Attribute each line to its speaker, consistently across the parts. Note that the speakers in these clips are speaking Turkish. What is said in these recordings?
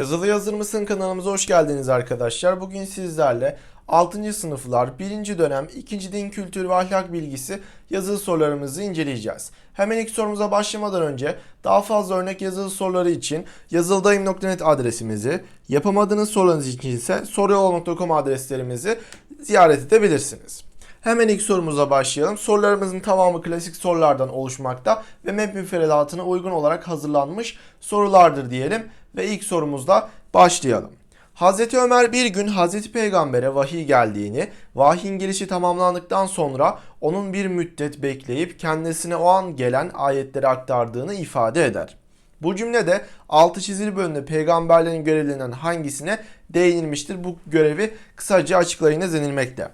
Speaker 1: Yazılı Yazır mısın kanalımıza hoş geldiniz arkadaşlar. Bugün sizlerle 6. sınıflar 1. dönem 2. din kültürü ve ahlak bilgisi yazılı sorularımızı inceleyeceğiz. Hemen ilk sorumuza başlamadan önce daha fazla örnek yazılı soruları için yazılıdayım.net adresimizi, yapamadığınız sorularınız için ise soruyol.com adreslerimizi ziyaret edebilirsiniz. Hemen ilk sorumuza başlayalım. Sorularımızın tamamı klasik sorulardan oluşmakta ve MEP müfredatına uygun olarak hazırlanmış sorulardır diyelim ve ilk sorumuzla başlayalım. Hazreti Ömer bir gün Hazreti Peygamber'e vahiy geldiğini, vahyin gelişi tamamlandıktan sonra onun bir müddet bekleyip kendisine o an gelen ayetleri aktardığını ifade eder. Bu cümlede altı çizili bölümde peygamberlerin görevlerinden hangisine değinilmiştir? Bu görevi kısaca açıklayınız denilmekte.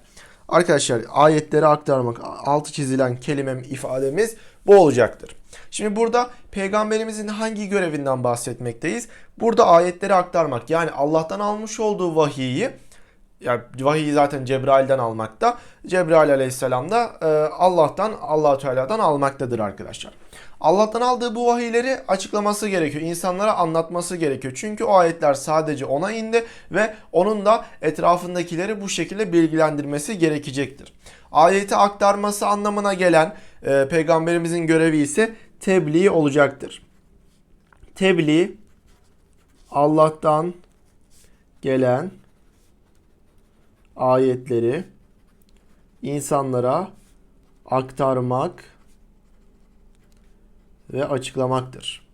Speaker 1: Arkadaşlar ayetleri aktarmak altı çizilen kelimem ifademiz bu olacaktır. Şimdi burada peygamberimizin hangi görevinden bahsetmekteyiz? Burada ayetleri aktarmak yani Allah'tan almış olduğu vahiyi yani vahiyi zaten Cebrail'den almakta. Cebrail aleyhisselam da e, Allah'tan, allah Teala'dan almaktadır arkadaşlar. Allah'tan aldığı bu vahiyleri açıklaması gerekiyor. insanlara anlatması gerekiyor. Çünkü o ayetler sadece ona indi ve onun da etrafındakileri bu şekilde bilgilendirmesi gerekecektir. Ayeti aktarması anlamına gelen e, peygamberimizin görevi ise tebliğ olacaktır. Tebliğ Allah'tan gelen ayetleri insanlara aktarmak ve açıklamaktır.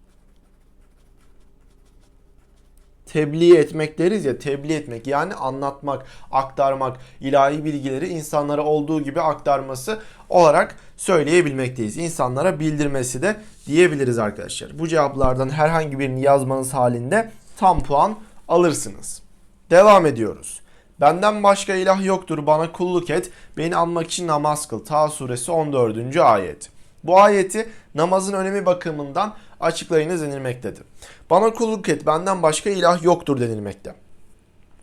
Speaker 1: Tebliğ etmek deriz ya, tebliğ etmek yani anlatmak, aktarmak, ilahi bilgileri insanlara olduğu gibi aktarması olarak söyleyebilmekteyiz. İnsanlara bildirmesi de diyebiliriz arkadaşlar. Bu cevaplardan herhangi birini yazmanız halinde tam puan alırsınız. Devam ediyoruz. Benden başka ilah yoktur bana kulluk et beni anmak için namaz kıl. Ta suresi 14. ayet. Bu ayeti namazın önemi bakımından açıklayınız denilmektedir. Bana kulluk et benden başka ilah yoktur denilmekte.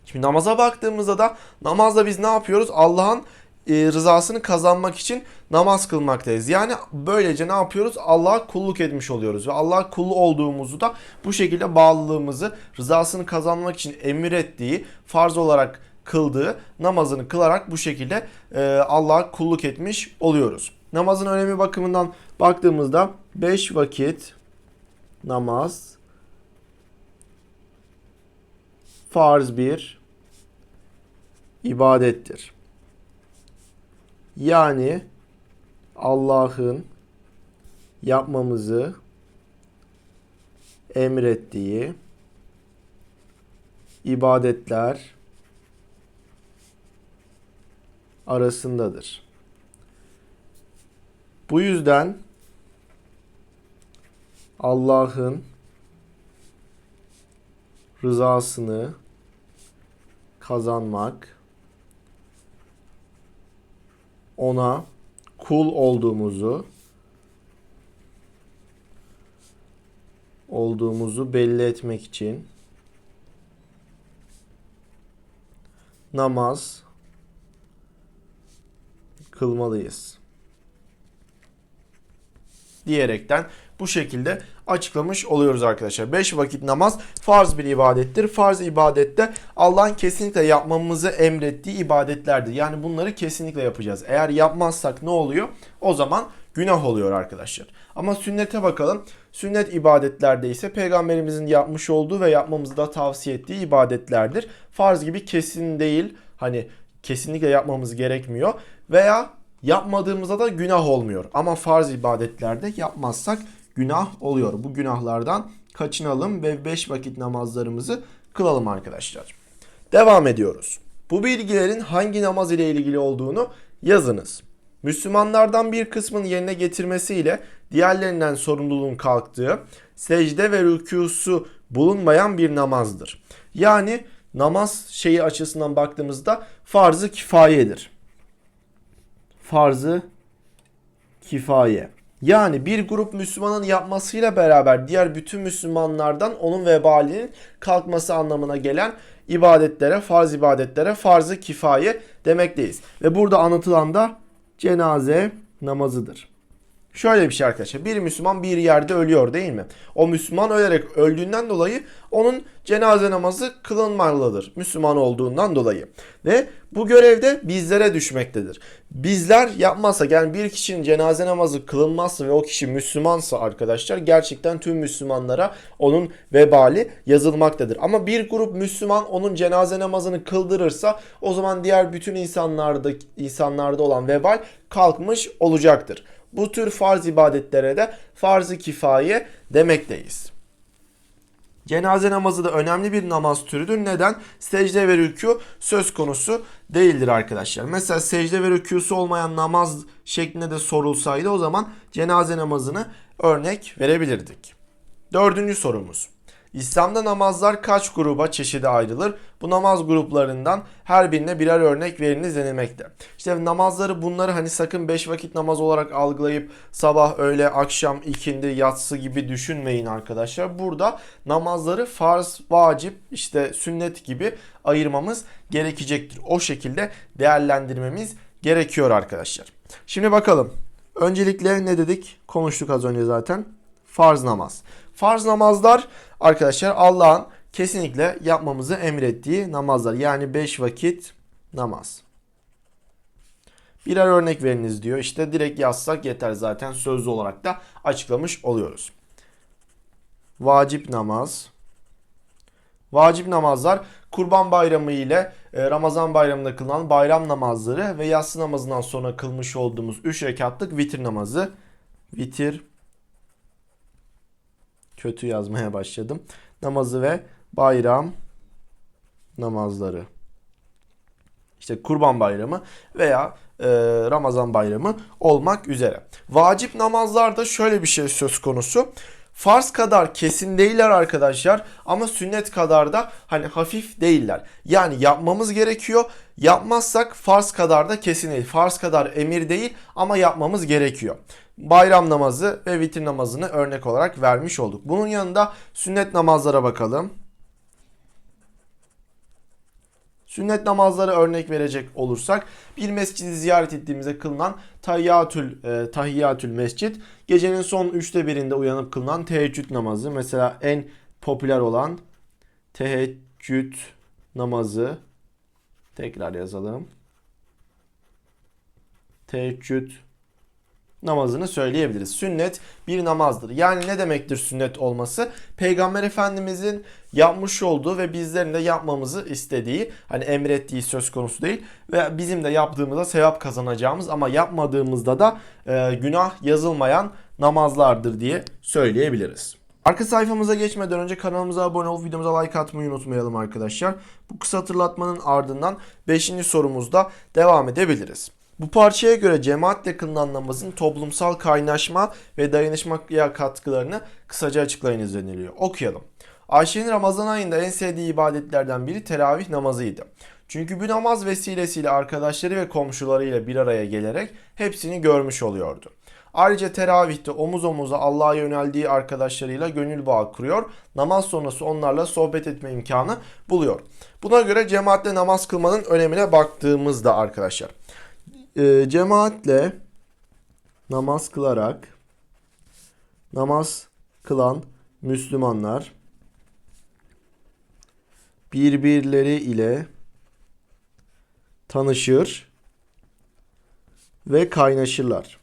Speaker 1: Şimdi namaza baktığımızda da namazda biz ne yapıyoruz? Allah'ın rızasını kazanmak için namaz kılmaktayız. Yani böylece ne yapıyoruz? Allah'a kulluk etmiş oluyoruz ve Allah'a kul olduğumuzu da bu şekilde bağlılığımızı rızasını kazanmak için emir ettiği, farz olarak kıldığı namazını kılarak bu şekilde e, Allah'a kulluk etmiş oluyoruz. Namazın önemi bakımından baktığımızda 5 vakit namaz farz bir ibadettir. Yani Allah'ın yapmamızı emrettiği ibadetler arasındadır. Bu yüzden Allah'ın rızasını kazanmak ona kul olduğumuzu olduğumuzu belli etmek için namaz kılmalıyız. Diyerekten bu şekilde açıklamış oluyoruz arkadaşlar. 5 vakit namaz farz bir ibadettir. Farz ibadette Allah'ın kesinlikle yapmamızı emrettiği ibadetlerdir. Yani bunları kesinlikle yapacağız. Eğer yapmazsak ne oluyor? O zaman günah oluyor arkadaşlar. Ama sünnete bakalım. Sünnet ibadetlerde ise peygamberimizin yapmış olduğu ve yapmamızı da tavsiye ettiği ibadetlerdir. Farz gibi kesin değil. Hani kesinlikle yapmamız gerekmiyor veya yapmadığımızda da günah olmuyor. Ama farz ibadetlerde yapmazsak günah oluyor. Bu günahlardan kaçınalım ve 5 vakit namazlarımızı kılalım arkadaşlar. Devam ediyoruz. Bu bilgilerin hangi namaz ile ilgili olduğunu yazınız. Müslümanlardan bir kısmın yerine getirmesiyle diğerlerinden sorumluluğun kalktığı, secde ve rükusu bulunmayan bir namazdır. Yani namaz şeyi açısından baktığımızda farzı kifayedir. Farzı kifaye. Yani bir grup Müslümanın yapmasıyla beraber diğer bütün Müslümanlardan onun vebalinin kalkması anlamına gelen ibadetlere, farz ibadetlere farzı kifaye demekteyiz. Ve burada anlatılan da cenaze namazıdır. Şöyle bir şey arkadaşlar. Bir Müslüman bir yerde ölüyor değil mi? O Müslüman ölerek öldüğünden dolayı onun cenaze namazı kılınmalıdır. Müslüman olduğundan dolayı. Ve bu görevde bizlere düşmektedir. Bizler yapmazsak yani bir kişinin cenaze namazı kılınmazsa ve o kişi Müslümansa arkadaşlar gerçekten tüm Müslümanlara onun vebali yazılmaktadır. Ama bir grup Müslüman onun cenaze namazını kıldırırsa o zaman diğer bütün insanlarda insanlarda olan vebal kalkmış olacaktır. Bu tür farz ibadetlere de farz-ı kifaye demekteyiz. Cenaze namazı da önemli bir namaz türüdür. Neden? Secde ve rükû söz konusu değildir arkadaşlar. Mesela secde ve rükûsu olmayan namaz şeklinde de sorulsaydı o zaman cenaze namazını örnek verebilirdik. Dördüncü sorumuz. İslam'da namazlar kaç gruba çeşide ayrılır? Bu namaz gruplarından her birine birer örnek veriniz denilmekte. İşte namazları bunları hani sakın 5 vakit namaz olarak algılayıp sabah, öğle, akşam, ikindi, yatsı gibi düşünmeyin arkadaşlar. Burada namazları farz, vacip, işte sünnet gibi ayırmamız gerekecektir. O şekilde değerlendirmemiz gerekiyor arkadaşlar. Şimdi bakalım. Öncelikle ne dedik? Konuştuk az önce zaten. Farz namaz. Farz namazlar arkadaşlar Allah'ın kesinlikle yapmamızı emrettiği namazlar. Yani 5 vakit namaz. Birer örnek veriniz diyor. İşte direkt yazsak yeter zaten sözlü olarak da açıklamış oluyoruz. Vacip namaz. Vacip namazlar Kurban Bayramı ile e, Ramazan Bayramı'nda kılınan bayram namazları ve yatsı namazından sonra kılmış olduğumuz 3 rekatlık vitir namazı. Vitir kötü yazmaya başladım. Namazı ve bayram namazları. İşte Kurban Bayramı veya e, Ramazan Bayramı olmak üzere. Vacip namazlarda şöyle bir şey söz konusu. Farz kadar kesin değiller arkadaşlar ama sünnet kadar da hani hafif değiller. Yani yapmamız gerekiyor. Yapmazsak farz kadar da kesin değil. Farz kadar emir değil ama yapmamız gerekiyor. Bayram namazı ve vitir namazını örnek olarak vermiş olduk. Bunun yanında sünnet namazlara bakalım. Sünnet namazları örnek verecek olursak bir mescidi ziyaret ettiğimizde kılınan tahiyyatül, e, tahiyyatül mescid gecenin son üçte birinde uyanıp kılınan teheccüd namazı mesela en popüler olan teheccüd namazı tekrar yazalım. Teheccüd namazını söyleyebiliriz. Sünnet bir namazdır. Yani ne demektir sünnet olması? Peygamber Efendimizin yapmış olduğu ve bizlerin de yapmamızı istediği, hani emrettiği söz konusu değil ve bizim de yaptığımızda sevap kazanacağımız ama yapmadığımızda da e, günah yazılmayan namazlardır diye söyleyebiliriz. Arka sayfamıza geçmeden önce kanalımıza abone olup videomuza like atmayı unutmayalım arkadaşlar. Bu kısa hatırlatmanın ardından 5. sorumuzda devam edebiliriz. Bu parçaya göre cemaatle kılınan namazın toplumsal kaynaşma ve dayanışmaya katkılarını kısaca açıklayınız deniliyor. Okuyalım. Ayşe'nin Ramazan ayında en sevdiği ibadetlerden biri teravih namazıydı. Çünkü bu namaz vesilesiyle arkadaşları ve komşularıyla bir araya gelerek hepsini görmüş oluyordu. Ayrıca teravihte omuz omuza Allah'a yöneldiği arkadaşlarıyla gönül bağı kuruyor. Namaz sonrası onlarla sohbet etme imkanı buluyor. Buna göre cemaatle namaz kılmanın önemine baktığımızda arkadaşlar e, cemaatle namaz kılarak namaz kılan Müslümanlar birbirleri ile tanışır ve kaynaşırlar.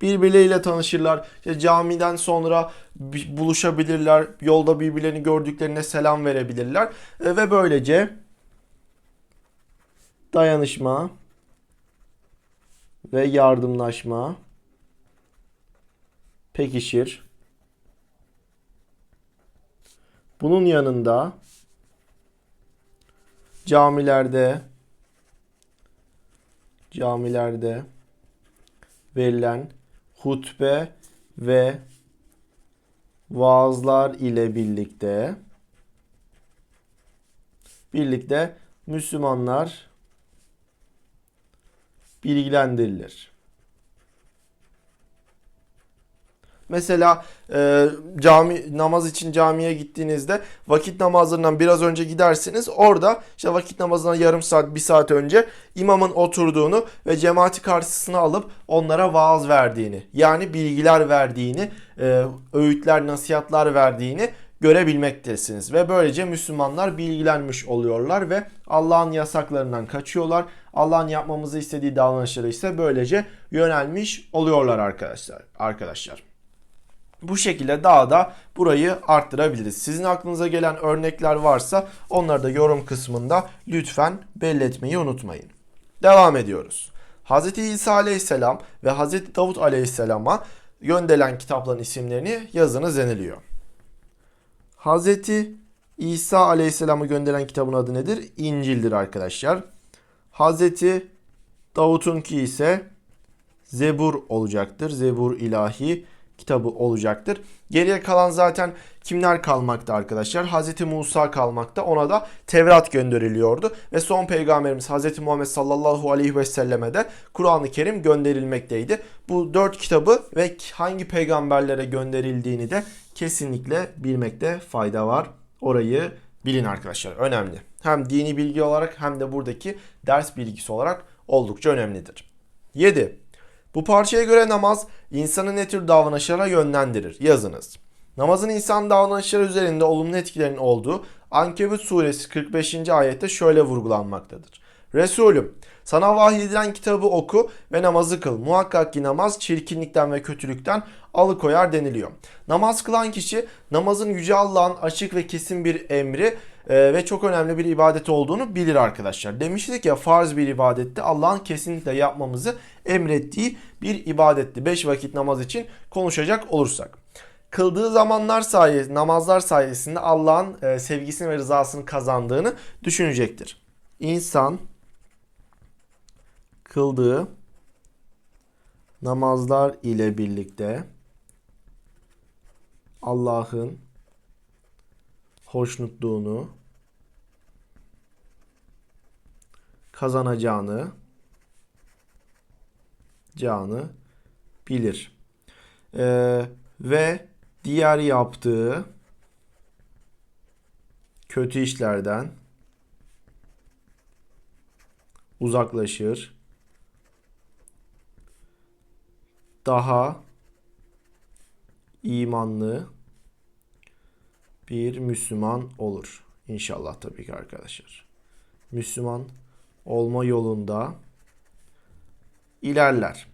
Speaker 1: Birbirleriyle tanışırlar. İşte camiden sonra buluşabilirler. Yolda birbirlerini gördüklerine selam verebilirler. E, ve böylece dayanışma ve yardımlaşma pekişir. Bunun yanında camilerde camilerde verilen hutbe ve vaazlar ile birlikte birlikte Müslümanlar bilgilendirilir. Mesela e, cami namaz için camiye gittiğinizde vakit namazlarından biraz önce gidersiniz. Orada işte vakit namazından yarım saat, bir saat önce imamın oturduğunu ve cemaati karşısına alıp onlara vaaz verdiğini, yani bilgiler verdiğini, e, öğütler, nasihatler verdiğini görebilmektesiniz ve böylece Müslümanlar bilgilenmiş oluyorlar ve Allah'ın yasaklarından kaçıyorlar. Allah'ın yapmamızı istediği davranışları ise böylece yönelmiş oluyorlar arkadaşlar. Arkadaşlar. Bu şekilde daha da burayı arttırabiliriz. Sizin aklınıza gelen örnekler varsa onları da yorum kısmında lütfen belli etmeyi unutmayın. Devam ediyoruz. Hz. İsa aleyhisselam ve Hz. Davut aleyhisselama gönderilen kitapların isimlerini yazınız deniliyor. Hz. İsa aleyhisselamı gönderen kitabın adı nedir? İncil'dir arkadaşlar. Hz. Davut'unki ise Zebur olacaktır. Zebur ilahi kitabı olacaktır. Geriye kalan zaten kimler kalmakta arkadaşlar? Hz. Musa kalmakta. Ona da Tevrat gönderiliyordu. Ve son peygamberimiz Hz. Muhammed sallallahu aleyhi ve selleme de Kur'an-ı Kerim gönderilmekteydi. Bu dört kitabı ve hangi peygamberlere gönderildiğini de kesinlikle bilmekte fayda var. Orayı bilin arkadaşlar. Önemli. Hem dini bilgi olarak hem de buradaki ders bilgisi olarak oldukça önemlidir. 7. Bu parçaya göre namaz insanı ne tür davranışlara yönlendirir? Yazınız. Namazın insan davranışları üzerinde olumlu etkilerinin olduğu Ankebut suresi 45. ayette şöyle vurgulanmaktadır. Resulüm sana vahyedilen kitabı oku ve namazı kıl. Muhakkak ki namaz çirkinlikten ve kötülükten alıkoyar deniliyor. Namaz kılan kişi namazın Yüce Allah'ın açık ve kesin bir emri e, ve çok önemli bir ibadet olduğunu bilir arkadaşlar. Demiştik ya farz bir ibadette Allah'ın kesinlikle yapmamızı emrettiği bir ibadetti. 5 vakit namaz için konuşacak olursak. Kıldığı zamanlar sayesinde, namazlar sayesinde Allah'ın e, sevgisini ve rızasını kazandığını düşünecektir. İnsan kıldığı namazlar ile birlikte Allah'ın hoşnutluğunu kazanacağını canı bilir. Ee, ve diğer yaptığı kötü işlerden uzaklaşır. Daha imanlı bir Müslüman olur. İnşallah tabii ki arkadaşlar. Müslüman olma yolunda ilerler.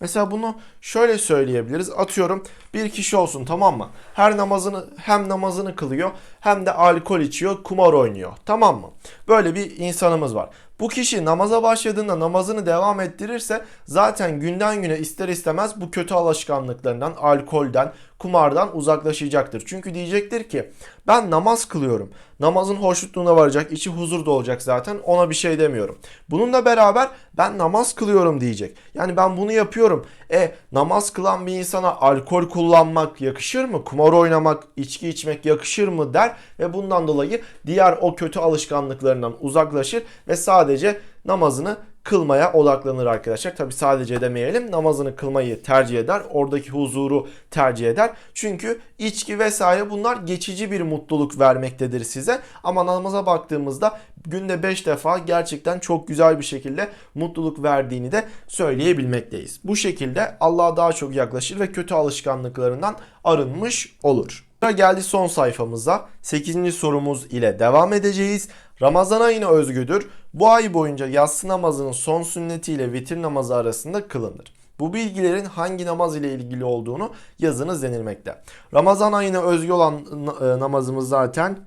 Speaker 1: Mesela bunu şöyle söyleyebiliriz. Atıyorum bir kişi olsun tamam mı? Her namazını hem namazını kılıyor hem de alkol içiyor, kumar oynuyor. Tamam mı? Böyle bir insanımız var. Bu kişi namaza başladığında namazını devam ettirirse zaten günden güne ister istemez bu kötü alışkanlıklarından, alkolden, kumardan uzaklaşacaktır. Çünkü diyecektir ki ben namaz kılıyorum. Namazın hoşnutluğuna varacak, içi huzurda olacak zaten ona bir şey demiyorum. Bununla beraber ben namaz kılıyorum diyecek. Yani ben bunu yapıyorum. E namaz kılan bir insana alkol kullanmak yakışır mı? Kumar oynamak, içki içmek yakışır mı der ve bundan dolayı diğer o kötü alışkanlıklarından uzaklaşır ve sadece namazını kılmaya odaklanır arkadaşlar. Tabi sadece demeyelim namazını kılmayı tercih eder. Oradaki huzuru tercih eder. Çünkü içki vesaire bunlar geçici bir mutluluk vermektedir size. Ama namaza baktığımızda günde 5 defa gerçekten çok güzel bir şekilde mutluluk verdiğini de söyleyebilmekteyiz. Bu şekilde Allah'a daha çok yaklaşır ve kötü alışkanlıklarından arınmış olur. Geldi son sayfamıza 8. sorumuz ile devam edeceğiz. Ramazan ayına özgüdür. Bu ay boyunca yatsı namazının son sünneti ile vitir namazı arasında kılınır. Bu bilgilerin hangi namaz ile ilgili olduğunu yazınız denilmekte. Ramazan ayına özgü olan e, namazımız zaten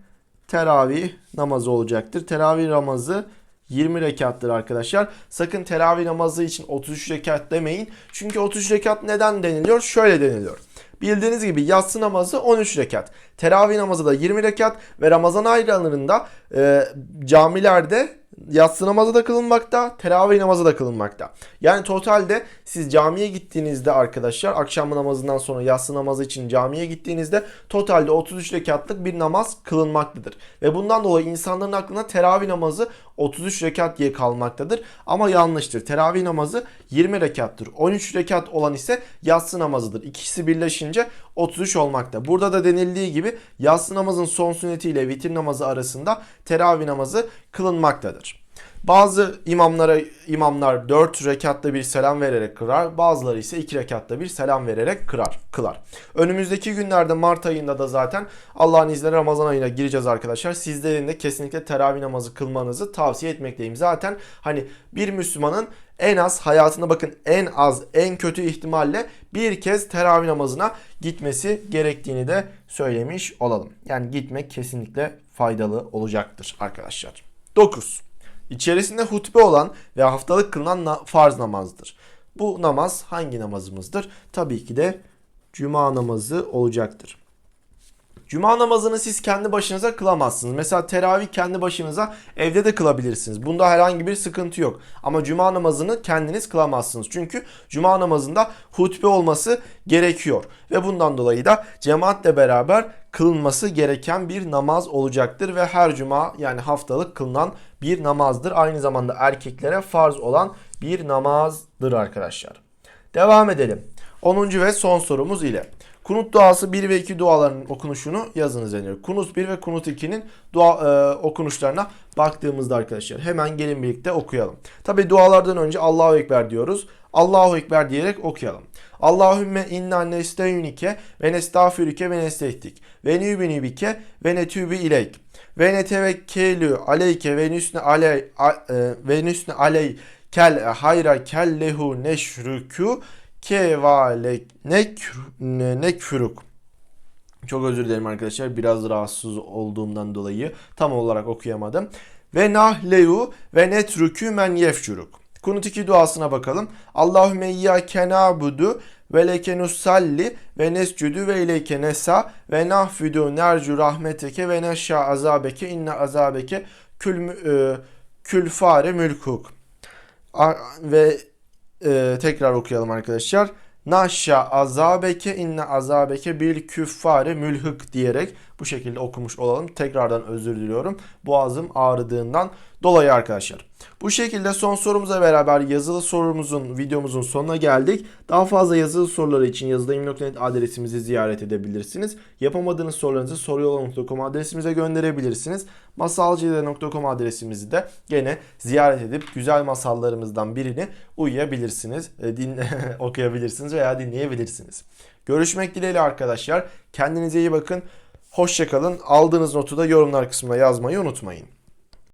Speaker 1: teravih namazı olacaktır. Teravih namazı 20 rekattır arkadaşlar. Sakın teravih namazı için 33 rekat demeyin. Çünkü 33 rekat neden deniliyor? Şöyle deniliyor. Bildiğiniz gibi yatsı namazı 13 rekat. Teravih namazı da 20 rekat ve Ramazan aylarında e, camilerde yatsı namazı da kılınmakta, teravih namazı da kılınmakta. Yani totalde siz camiye gittiğinizde arkadaşlar akşam namazından sonra yatsı namazı için camiye gittiğinizde totalde 33 rekatlık bir namaz kılınmaktadır. Ve bundan dolayı insanların aklına teravih namazı 33 rekat diye kalmaktadır. Ama yanlıştır. Teravih namazı 20 rekattır. 13 rekat olan ise yatsı namazıdır. İkisi birleşince 33 olmakta. Burada da denildiği gibi yatsı namazın son sünneti vitir namazı arasında teravih namazı kılınmaktadır. Bazı imamlara imamlar 4 rekatta bir selam vererek kırar. Bazıları ise 2 rekatta bir selam vererek kırar, kılar. Önümüzdeki günlerde Mart ayında da zaten Allah'ın izniyle Ramazan ayına gireceğiz arkadaşlar. Sizlerin de kesinlikle teravih namazı kılmanızı tavsiye etmekteyim. Zaten hani bir Müslümanın en az hayatında bakın en az en kötü ihtimalle bir kez teravih namazına gitmesi gerektiğini de söylemiş olalım. Yani gitmek kesinlikle faydalı olacaktır arkadaşlar. 9. İçerisinde hutbe olan ve haftalık kılınan na- farz namazdır. Bu namaz hangi namazımızdır? Tabii ki de cuma namazı olacaktır. Cuma namazını siz kendi başınıza kılamazsınız. Mesela teravih kendi başınıza evde de kılabilirsiniz. Bunda herhangi bir sıkıntı yok. Ama cuma namazını kendiniz kılamazsınız. Çünkü cuma namazında hutbe olması gerekiyor. Ve bundan dolayı da cemaatle beraber kılınması gereken bir namaz olacaktır. Ve her cuma yani haftalık kılınan bir namazdır. Aynı zamanda erkeklere farz olan bir namazdır arkadaşlar. Devam edelim. 10. ve son sorumuz ile. Kunut duası 1 ve 2 duaların okunuşunu yazınız deniyor. Kunut 1 ve Kunut 2'nin dua e, okunuşlarına baktığımızda arkadaşlar hemen gelin birlikte okuyalım. Tabi dualardan önce Allahu Ekber diyoruz. Allahu Ekber diyerek okuyalım. Allahümme inna nesteyünike ve nestağfirüke ve nestehdik ve nübü bike ve netübü ileyk ve netevekkelü aleyke ve nüsne aley a- e, ve nüsne aley kel hayra kellehu neşrükü kevalek nekfürük. Çok özür dilerim arkadaşlar. Biraz rahatsız olduğumdan dolayı tam olarak okuyamadım. Ve nahleyu ve netrükü men yefşuruk. Kunut 2 duasına bakalım. Allahümme iyyâke na'budu ve leke nusalli ve nescudu ve ileyke nesa ve nahfidu nercu rahmeteke ve neşşâ azabeke inne azabeke kül, e, külfare mülkuk. A- Ve e, tekrar okuyalım arkadaşlar. Naşşa azabeke inne azabeke bil küffare mülhık diyerek bu şekilde okumuş olalım. Tekrardan özür diliyorum. Boğazım ağrıdığından dolayı arkadaşlar. Bu şekilde son sorumuza beraber yazılı sorumuzun videomuzun sonuna geldik. Daha fazla yazılı soruları için yazıdayım.net adresimizi ziyaret edebilirsiniz. Yapamadığınız sorularınızı soruyola.com adresimize gönderebilirsiniz. Masalcıda.com adresimizi de gene ziyaret edip güzel masallarımızdan birini uyuyabilirsiniz, e, din okuyabilirsiniz veya dinleyebilirsiniz. Görüşmek dileğiyle arkadaşlar. Kendinize iyi bakın. Hoşçakalın. Aldığınız notu da yorumlar kısmına yazmayı unutmayın.